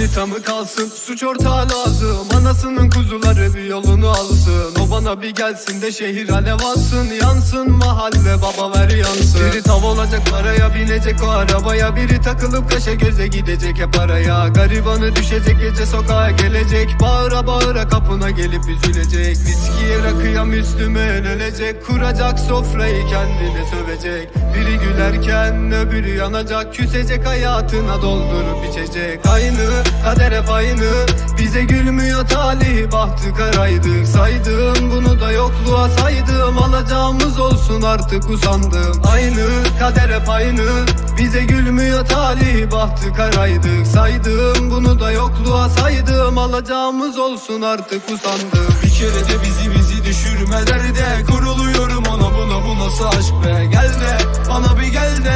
Manita mı kalsın? Suç ortağı lazım. Anasının kuzuları bir yolunu alsın. O bana bir gelsin de şehir alev alsın. Yansın mahalle baba ver yansın. Biri tav olacak paraya binecek. O arabaya Biri takılıp kaşa göze gidecek. Hep araya Garibanı düşecek gece sokağa gelecek. Bağıra bağıra kapına gelip üzülecek. Viskiye rakıya Müslüme el elecek Kuracak sofrayı kendine sövecek. Biri gülerken öbürü yanacak. Küsecek hayatına doldurup içecek. Aynı kader hep aynı. Bize gülmüyor talih. Bahtı karaydık Saydım bunu da yokluğa saydım. Alacağımız olsun artık usandım. Aynı. Kader hep aynı. Bize gülmüyor talih. Bahtı karaydık Saydım bunu da yokluğa saydım. Alacağımız olsun artık usandım. Bir kere de bizi bizi düşürme derde Kuruluyorum ona. Buna bu nasıl aşk be? Gel de bana bir gel de.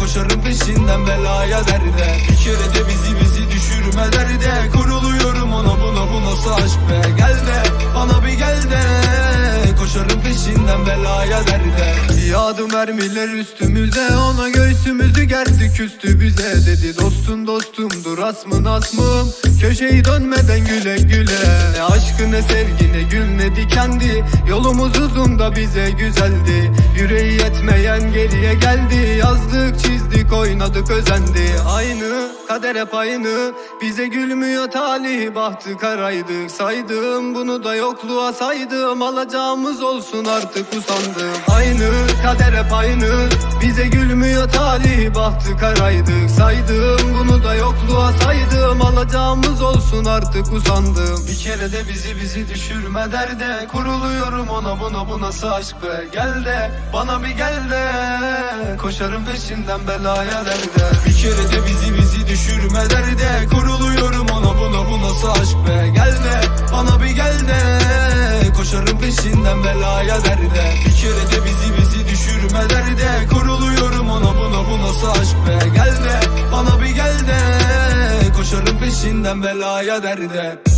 Koşarım peşinden belaya derde Bir kere de bizi bizi düşürme derde Kuruluyorum ona buna bu nasıl aşk be? Gel de Koşarım peşinden belaya derde. Yağdı mermiler üstümüze Ona göğsümüzü gerdi küstü bize Dedi dostum dostumdur asmın asmım Köşeyi dönmeden güle güle. Ne aşkı ne sevgi ne gül ne dikendi. Yolumuz uzun da bize güzeldi. Yüreği yetmeyen geriye geldi. Yazdık çizdik oynadık özendi. Aynı kader hep aynı. Bize gülmüyor talih bahtı karaydık Saydım bunu da yokluğa saydım. Alacağımız olsun artık usandım. Aynı kader hep aynı. Bize gülmüyor talih bahtı karaydık. Saydım bunu da yokluğa saydım. Alacağımız olsun artık usandım. Bir kere de bizi bizi düşürme derde. Kuruluyorum ona buna bu nasıl aşk be. Gel de bana bir gel de. Koşarım peşinden belaya derde. Bir kere de bizi bizi düşürme derde. Kuruluyorum ona buna bu nasıl aşk be peşinden belaya derde. Bir kere de bizi bizi düşürme derde. Kuruluyorum ona buna bu nasıl aşk be? Gel de bana bir gel de. Koşarım peşinden belaya derde